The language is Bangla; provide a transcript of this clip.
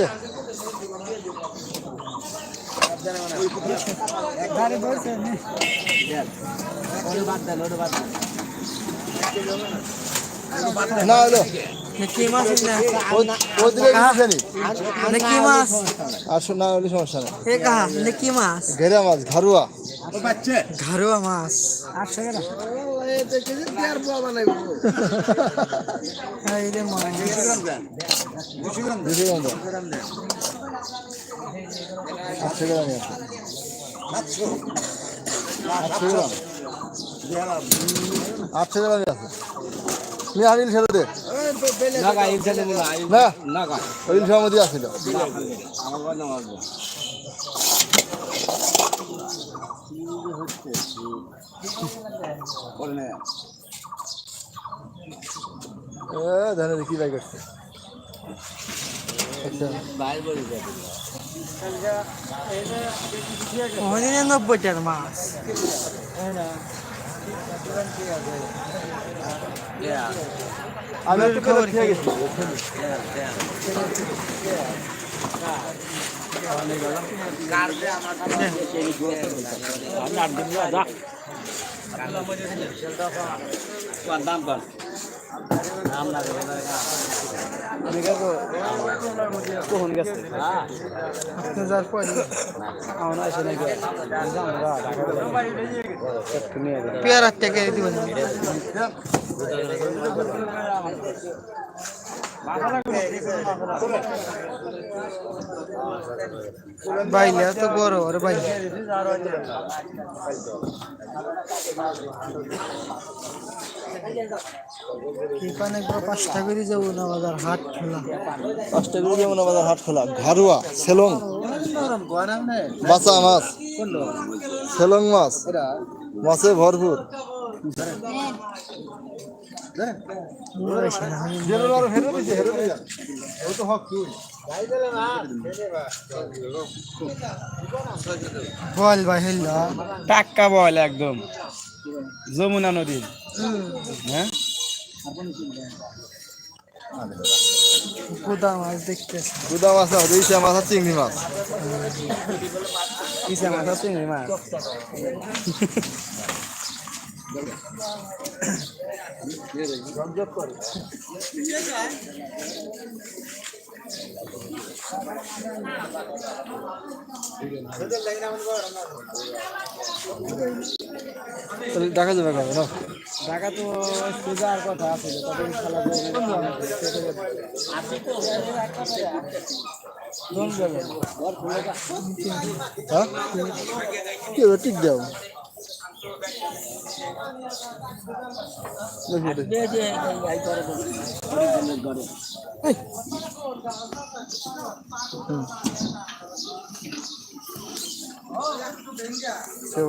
দে। না হলো মাছ না ওই দিকে গেছে নি কি মাছ? আসো না হলে সমস্যা নেই। এ মাছ? ঘেরা মাছ ঘারুয়া। ঘরোয়া মাছ। আটশো গ্রাম আটশো গ্রামই আছে আটশো গ্রাম আটশো গ্রামই আছে তুমি আনিল ছেড়ে দে না ওই সহমতি আছিল এ ধানে দেখি বাই করছে নব্বইটার মাছ আমি একটু খবর খেয়ে গেছি হাজার পরে পেয়ারার থেকে দিবেন বাইলে তো বড় বড় বাইলে এখানে পাঁচটা করে যাব না বাজার হাট খোলা। পাঁচটা করে যেমন আমাদের হাট খোলা। ঘারুয়া সেলং। বাচা মাছ। সেলং মাছ। মাছে ভরপুর। বল ভাই হেল টাক্কা বল একদম। যমুনা নদী। হ্যাঁ? কোদা মাছ দেখতেছে। গুদা মাছ না রুইসা মাছ আর চিংড়ি মাছ। কিসে মাথা চিংড়ি মাছ। দেখা যাবে কবে না ঢাকা তো পূজার কথা আছে তবে খেলা হ্যাঁ? কি হবে? দাও। হুম